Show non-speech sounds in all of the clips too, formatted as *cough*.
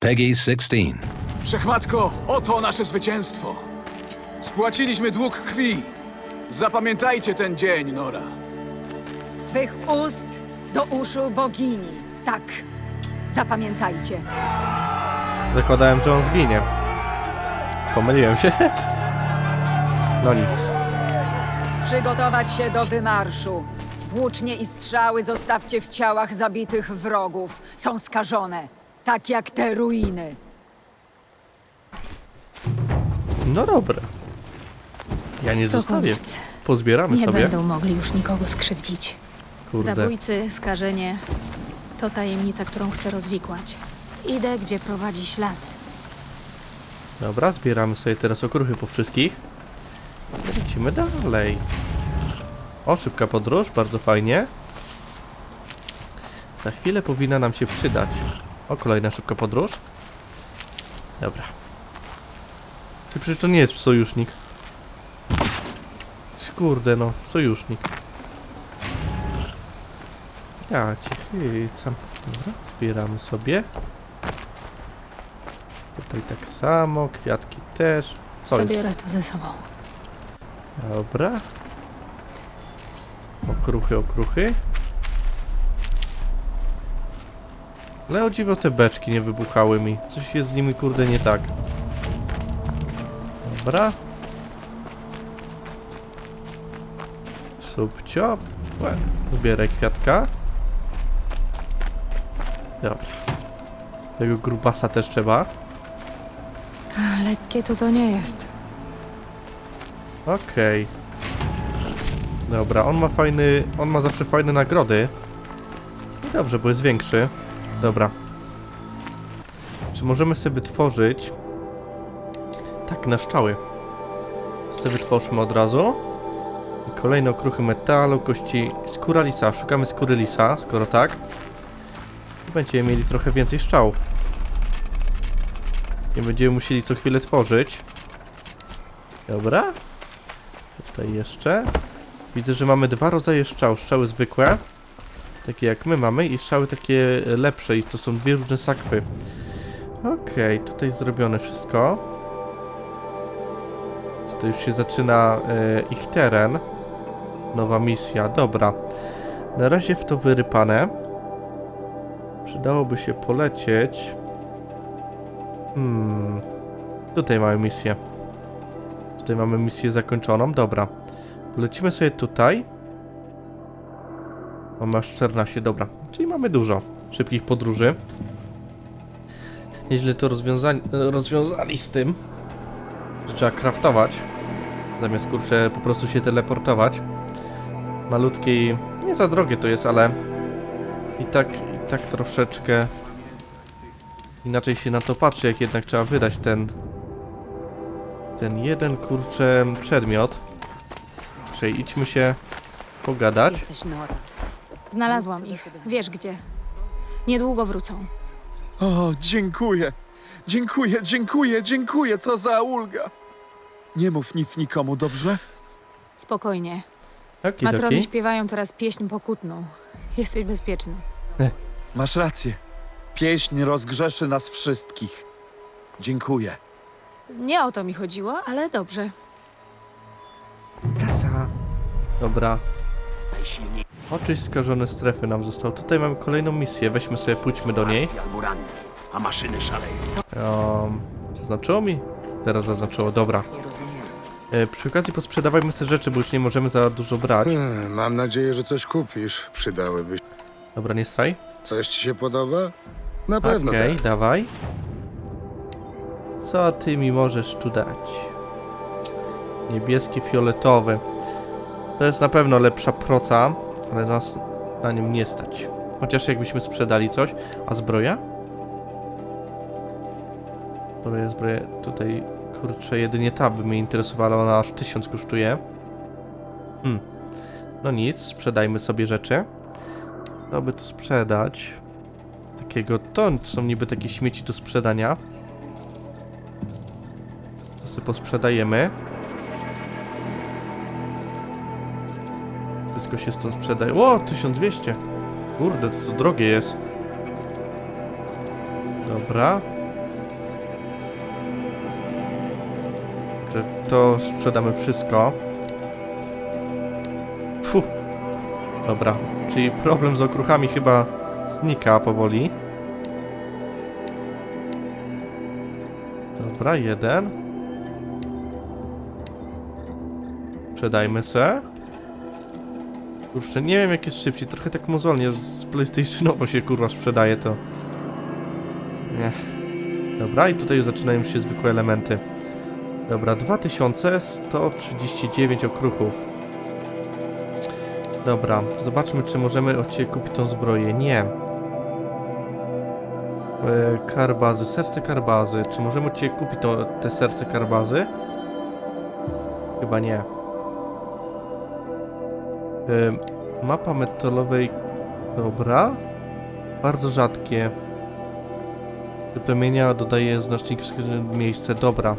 Peggy 16. Wszechmatko, oto nasze zwycięstwo. Spłaciliśmy dług krwi. Zapamiętajcie ten dzień, Nora. Z twych ust do uszu bogini. Tak. Zapamiętajcie. Zakładałem, że on zginie. Pomyliłem się. *laughs* No nic. Przygotować się do wymarszu. Włócznie i strzały zostawcie w ciałach zabitych wrogów. Są skażone. Tak jak te ruiny. No dobra. Ja nie To zostawię. koniec. Pozbieramy Nie sobie. będą mogli już nikogo skrzywdzić. Kurde. Zabójcy, skażenie to tajemnica, którą chcę rozwikłać. Idę, gdzie prowadzi ślad. Dobra, zbieramy sobie teraz okruchy po wszystkich. I Lecimy dalej. O, szybka podróż, bardzo fajnie. Za chwilę powinna nam się przydać. O, kolejna szybka podróż. Dobra. Ty przecież to nie jest sojusznik. Kurde no, sojusznik. Ja cię chycam. Dobra, zbieramy sobie. Tutaj tak samo, kwiatki też. Co? Zabiorę to ze sobą. Dobra. Okruchy, okruchy. Ale o dziwo te beczki nie wybuchały mi. Coś jest z nimi kurde nie tak. Dobra. Subcio. Zbieraj kwiatka. Dobra. Tego grubasa też trzeba. Lekkie to to nie jest. Okej. Dobra, on ma fajny. On ma zawsze fajne nagrody. I dobrze, bo jest większy. Dobra. Czy możemy sobie wytworzyć. Tak, na szczały. Sobie wytworzmy od razu. I kolejne okruchy metalu, kości. Skóra lisa. Szukamy skóry lisa, skoro tak. Będziemy mieli trochę więcej szczał. Nie będziemy musieli co chwilę tworzyć. Dobra. Tutaj jeszcze. Widzę, że mamy dwa rodzaje szczał. Strzały zwykłe, takie jak my mamy, i strzały takie lepsze. I to są dwie różne sakwy. Okej, tutaj zrobione wszystko. Tutaj już się zaczyna e, ich teren. Nowa misja, dobra. Na razie w to wyrypane. Przydałoby się polecieć. Hmm. Tutaj mamy misję. Tutaj mamy misję zakończoną. Dobra. Lecimy sobie tutaj. Mamy aż 14, dobra. Czyli mamy dużo szybkich podróży. Nieźle to rozwiązali, rozwiązali z tym, że trzeba kraftować. Zamiast kurczę po prostu się teleportować. Malutkie i nie za drogie to jest, ale i tak, i tak troszeczkę inaczej się na to patrzy, jak jednak trzeba wydać ten ten jeden kurczę przedmiot. Czyli idźmy się pogadać. Znalazłam ich. Wiesz gdzie. Niedługo wrócą. O, dziękuję. Dziękuję, dziękuję, dziękuję. Co za ulga. Nie mów nic nikomu, dobrze? Spokojnie. Okidoki. Matrony śpiewają teraz pieśń pokutną. Jesteś bezpieczny. Masz rację. Pieśń rozgrzeszy nas wszystkich. Dziękuję. Nie o to mi chodziło, ale dobrze. Kasa. Dobra. Oczyść skażone strefy nam zostało. Tutaj mamy kolejną misję. Weźmy sobie, pójdźmy do niej. albo ranny, a maszyny szaleją. Um, zaznaczyło mi? Teraz zaznaczyło, dobra. E, przy okazji posprzedawajmy te rzeczy, bo już nie możemy za dużo brać. Hmm, mam nadzieję, że coś kupisz. Przydałyby. Dobra, nie straj. Coś ci się podoba? Na pewno Okej, tak. dawaj. Co ty mi możesz tu dać? Niebieski, fioletowy. To jest na pewno lepsza proca, ale nas na nim nie stać. Chociaż jakbyśmy sprzedali coś. A zbroja? Zbroja, zbroja. Tutaj, kurczę, jedynie ta by mnie interesowała, ona aż 1000 kosztuje. Hmm. No nic, sprzedajmy sobie rzeczy. Co by tu sprzedać? Takiego, to są niby takie śmieci do sprzedania. To sobie posprzedajemy. Wszystko się stąd sprzedaje. O, 1200. Kurde, to, to drogie jest. Dobra. To sprzedamy wszystko. Fuh. Dobra, czyli problem z okruchami chyba znika powoli. Dobra, jeden. Przedajmy se. Kurczę, nie wiem jak jest szybciej, trochę tak mozolnie z PlayStationowo się kurwa sprzedaje to. Nie. Dobra, i tutaj zaczynają się zwykłe elementy. Dobra, 2139 okruchów. Dobra, zobaczmy czy możemy od Ciebie kupić tą zbroję. Nie. E, karbazy, serce karbazy. Czy możemy od Ciebie kupić to, te serce karbazy? Chyba nie. Mapa metalowej. Dobra. Bardzo rzadkie. Wyplemienia dodaje znacznik w miejsce. Dobra.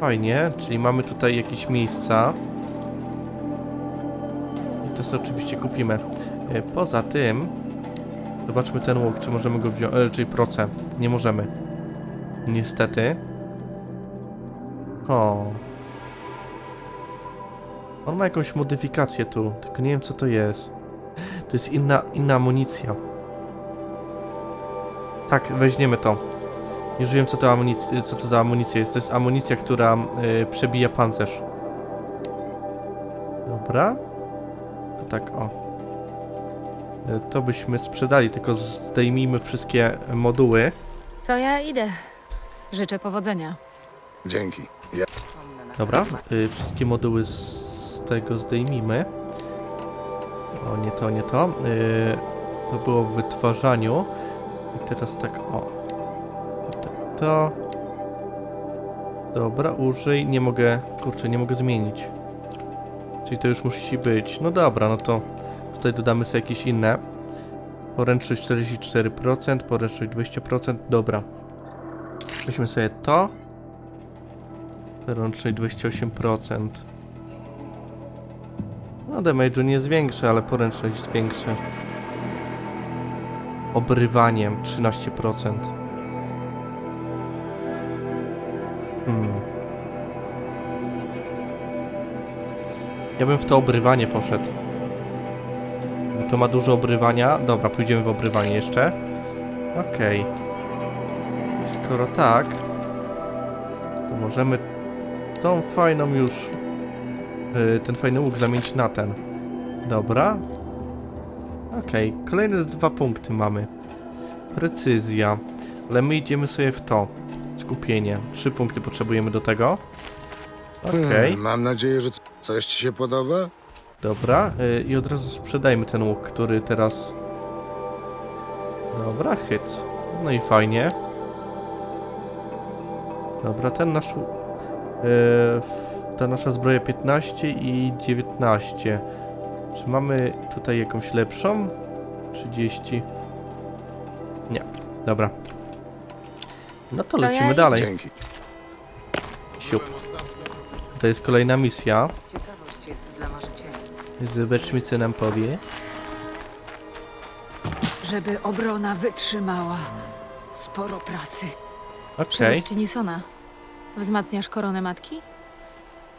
Fajnie, czyli mamy tutaj jakieś miejsca. I to sobie oczywiście kupimy. E, Poza tym, zobaczmy ten łuk, czy możemy go wziąć, e, czyli proce. Nie możemy. Niestety. O. On ma jakąś modyfikację tu, tylko nie wiem co to jest. To jest inna, inna amunicja. Tak, weźmiemy to. Już wiem co to, amunic- co to za amunicja jest. To jest amunicja, która y, przebija pancerz. Dobra. Tak, o. Y, To byśmy sprzedali, tylko zdejmijmy wszystkie moduły. To ja idę. Życzę powodzenia. Dzięki. Ja... Dobra, y, wszystkie moduły z tego zdejmijmy. O, nie to, nie to. Y, to było w wytwarzaniu. I teraz tak, o. Tutaj to. Dobra, użyj. Nie mogę, kurczę, nie mogę zmienić. Czyli to już musi być. No dobra, no to tutaj dodamy sobie jakieś inne. Poręczność 44%, poręczność 20%. Dobra. Weźmy sobie to. Rącznej 28%. No damage'u nie zwiększy, ale poręczność zwiększy. Obrywaniem 13%. Hmm. Ja bym w to obrywanie poszedł. To ma dużo obrywania. Dobra, pójdziemy w obrywanie jeszcze. Okej. I Skoro tak, to możemy tą fajną już ten fajny łuk zamienić na ten. Dobra. Okej, kolejne dwa punkty mamy. Precyzja. Ale my idziemy sobie w to. Skupienie. Trzy punkty potrzebujemy do tego. Okej, Hmm, mam nadzieję, że coś ci się podoba? dobra. Yy, I od razu sprzedajmy ten łuk, który teraz... Dobra, hyc. No i fajnie. Dobra, ten nasz... Yy, ta nasza zbroja 15 i 19. Czy mamy tutaj jakąś lepszą? 30. Nie. Dobra. No to lecimy dalej. Dzięki. Siup. To jest kolejna misja. Ciekawość jest dla marzycieli. Zobaczmy co nam powie. Żeby obrona wytrzymała. Sporo pracy. Okej. Sona. Wzmacniasz koronę matki?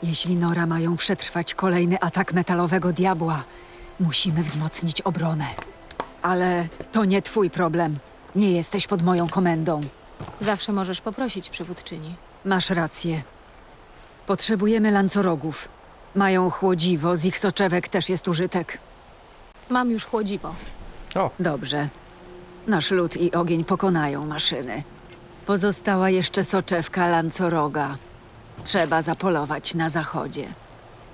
Jeśli Nora mają przetrwać kolejny atak metalowego diabła, musimy wzmocnić obronę. Ale to nie twój problem. Nie jesteś pod moją komendą. Zawsze możesz poprosić przywódczyni. Masz rację. Potrzebujemy lancorogów. Mają chłodziwo, z ich soczewek też jest użytek. Mam już chłodziwo. O, Dobrze. Nasz lód i ogień pokonają maszyny. Pozostała jeszcze soczewka lancoroga. Trzeba zapolować na zachodzie.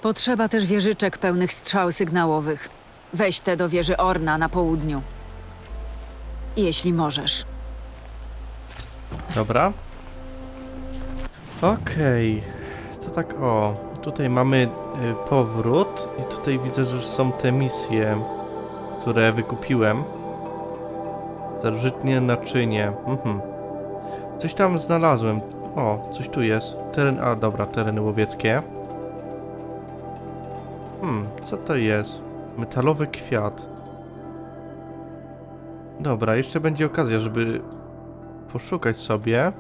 Potrzeba też wieżyczek pełnych strzał sygnałowych. Weź te do wieży Orna na południu. Jeśli możesz. dobra. Okej. To tak o. Tutaj mamy y, powrót i tutaj widzę, że są te misje, które wykupiłem. Starożytnie naczynie. Mhm. Coś tam znalazłem. O, coś tu jest. Teren, a dobra, tereny łowieckie. Hmm, co to jest? Metalowy kwiat. Dobra, jeszcze będzie okazja, żeby poszukać sobie.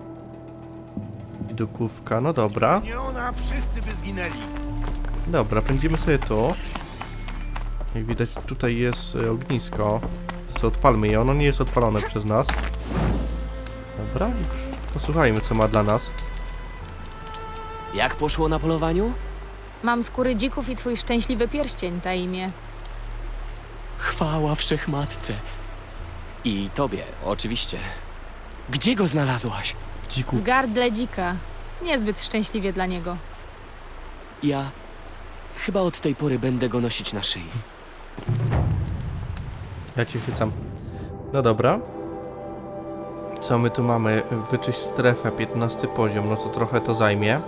widokówka, no dobra. Nie ona, wszyscy by zginęli. Dobra, pędzimy sobie tu. Jak widać tutaj jest e, ognisko. To co, odpalmy je, ono nie jest odpalone przez nas. Dobra, już posłuchajmy co ma dla nas. Jak poszło na polowaniu? Mam skóry dzików i twój szczęśliwy pierścień, Taimie. Chwała wszechmatce. I tobie, oczywiście. Gdzie go znalazłaś? Dziku. W gardle dzika. Niezbyt szczęśliwie dla niego. Ja chyba od tej pory będę go nosić na szyi. Ja cię chycam. No dobra. Co my tu mamy? Wyczyść strefę, 15 poziom, no to trochę to zajmie.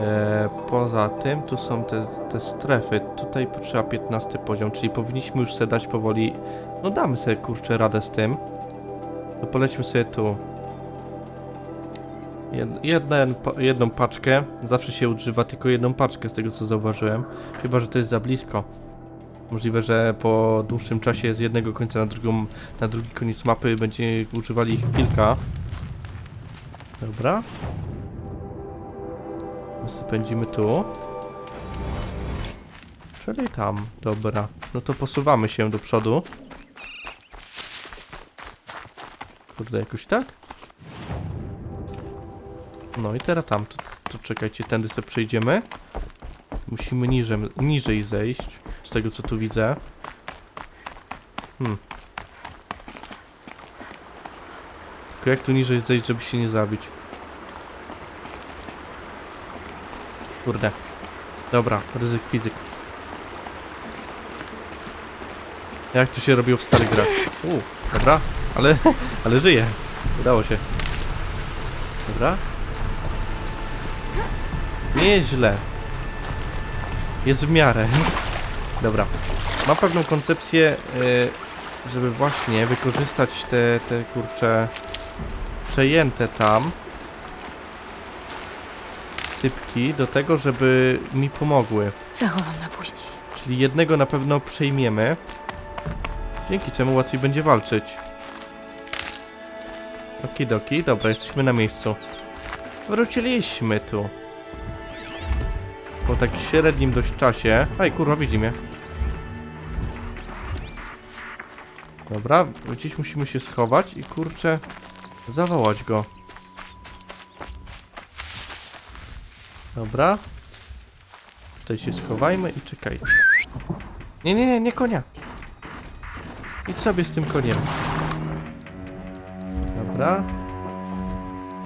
E, poza tym, tu są te, te strefy. Tutaj potrzeba 15 poziom, czyli powinniśmy już sobie dać powoli. No damy sobie kurczę radę z tym. To polećmy sobie tu. Jed- Jeden, jedną paczkę. Zawsze się używa tylko jedną paczkę, z tego co zauważyłem. Chyba, że to jest za blisko. Możliwe, że po dłuższym czasie z jednego końca na, drugą, na drugi koniec mapy będzie używali ich kilka. Dobra. Teraz pędzimy tu. Czyli tam. Dobra. No to posuwamy się do przodu. Kurde, jakoś tak? No i teraz tam. To, to czekajcie, tędy sobie przejdziemy. Musimy niżej, niżej zejść. Z tego co tu widzę. Hmm. Tylko jak tu niżej zejść, żeby się nie zabić? Kurde. Dobra, ryzyk fizyk. Jak to się robiło w starych grach? U, dobra, ale, ale żyje. Udało się. Dobra. Nieźle. Jest w miarę. Dobra. Mam pewną koncepcję, y, żeby właśnie wykorzystać te, te kurcze przejęte tam typki do tego, żeby mi pomogły. Zachowam na później. Czyli jednego na pewno przejmiemy. Dzięki czemu łatwiej będzie walczyć. Okidoki, dobra, jesteśmy na miejscu. Wróciliśmy tu. Po tak średnim dość czasie. Aj, kurwa, widzi mnie. Dobra, gdzieś musimy się schować i kurczę, zawołać go. Dobra. Tutaj się schowajmy i czekajcie. Nie, nie, nie, nie konia. Idź sobie z tym koniem. Dobra.